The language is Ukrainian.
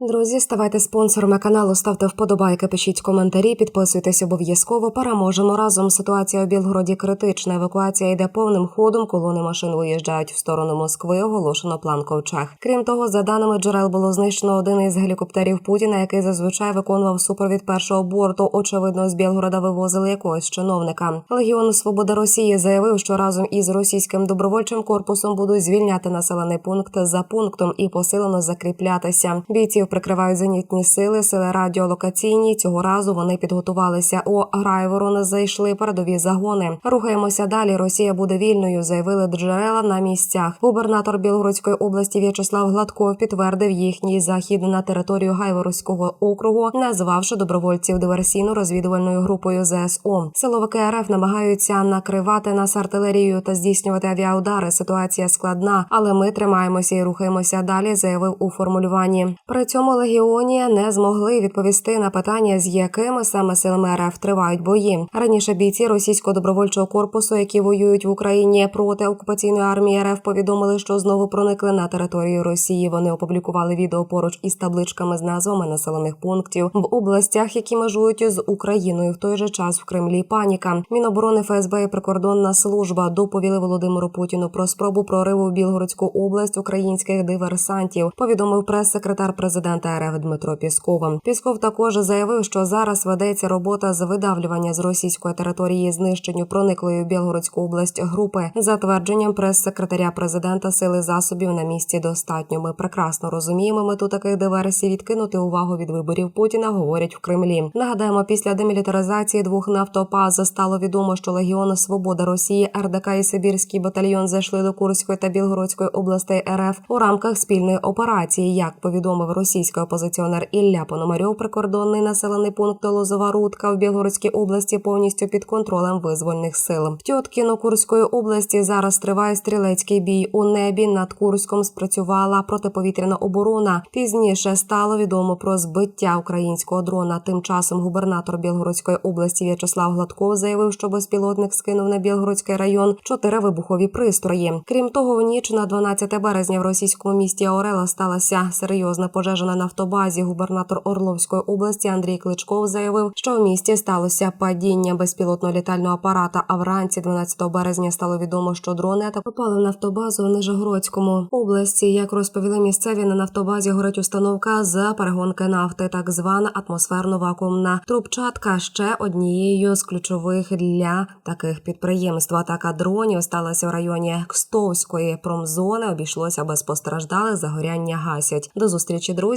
Друзі, ставайте спонсорами каналу, ставте вподобайки, пишіть коментарі, підписуйтесь обов'язково. Переможемо разом. Ситуація у Білгороді критична. Евакуація йде повним ходом. Колони машин виїжджають в сторону Москви. Оголошено план ковчег. Крім того, за даними джерел було знищено один із гелікоптерів Путіна, який зазвичай виконував супровід першого борту. Очевидно, з Білгорода вивозили якогось чиновника. Легіон Свобода Росії заявив, що разом із російським добровольчим корпусом будуть звільняти населений пункт за пунктом і посилено закріплятися. Бійців прикривають зенітні сили, сили радіолокаційні. Цього разу вони підготувалися. У Грайворон зайшли передові загони. Рухаємося далі. Росія буде вільною, заявили джерела на місцях. Губернатор Білгородської області В'ячеслав Гладков підтвердив їхній захід на територію Гайворонського округу, назвавши добровольців диверсійно-розвідувальною групою ЗСУ. Силовики РФ намагаються накривати нас артилерією та здійснювати авіаудари. Ситуація складна, але ми тримаємося і рухаємося далі. Заявив у формулюванні. При цьому легіоні не змогли відповісти на питання, з якими саме силами РФ тривають бої. Раніше бійці російського добровольчого корпусу, які воюють в Україні проти окупаційної армії РФ, повідомили, що знову проникли на територію Росії. Вони опублікували відео поруч із табличками з назвами населених пунктів в областях, які межують з Україною. В той же час в Кремлі паніка. Міноборони ФСБ і прикордонна служба доповіли Володимиру Путіну про спробу прориву в Білгородську область українських диверсантів. Повідомив прес-секретар президента РФ Дмитро Пісков. Пісков також заявив, що зараз ведеться робота з видавлювання з російської території знищенню прониклої в Білгородську область групи. За твердженням прес-секретаря президента сили засобів на місці достатньо. Ми прекрасно розуміємо мету таких диверсій відкинути увагу від виборів Путіна. Говорять в Кремлі. Нагадаємо, після демілітаризації двох нафтопаз стало відомо, що Легіон Свобода Росії, РДК і Сибірський батальйон зайшли до Курської та Білгородської областей РФ у рамках спільної операції. Як повідомив російський опозиціонер Ілля Пономарьов, прикордонний населений пункт Лозова Рудка в Білгородській області повністю під контролем визвольних сил. В Тьоткіно Курської області зараз триває стрілецький бій у небі. Над Курськом спрацювала протиповітряна оборона. Пізніше стало відомо про збиття українського дрона. Тим часом губернатор Білгородської області В'ячеслав Гладков заявив, що безпілотник скинув на Білгородський район чотири вибухові пристрої. Крім того, в ніч на 12 березня в російському місті Орела сталася серйозна пожежа на нафтобазі. Губернатор Орловської області Андрій Кличков заявив, що в місті сталося падіння безпілотного літального апарата. А вранці 12 березня стало відомо, що дрони атак попали в нафтобазу в Нижегородському області. Як розповіли місцеві на нафтобазі, горить установка з перегонки нафти, так звана атмосферно-вакуумна трубчатка. Ще однією з ключових для таких підприємств. Атака дронів сталася в районі Кстовської промзони. Обійшлося без постраждалих. Загоряння гасять. До зустрічі,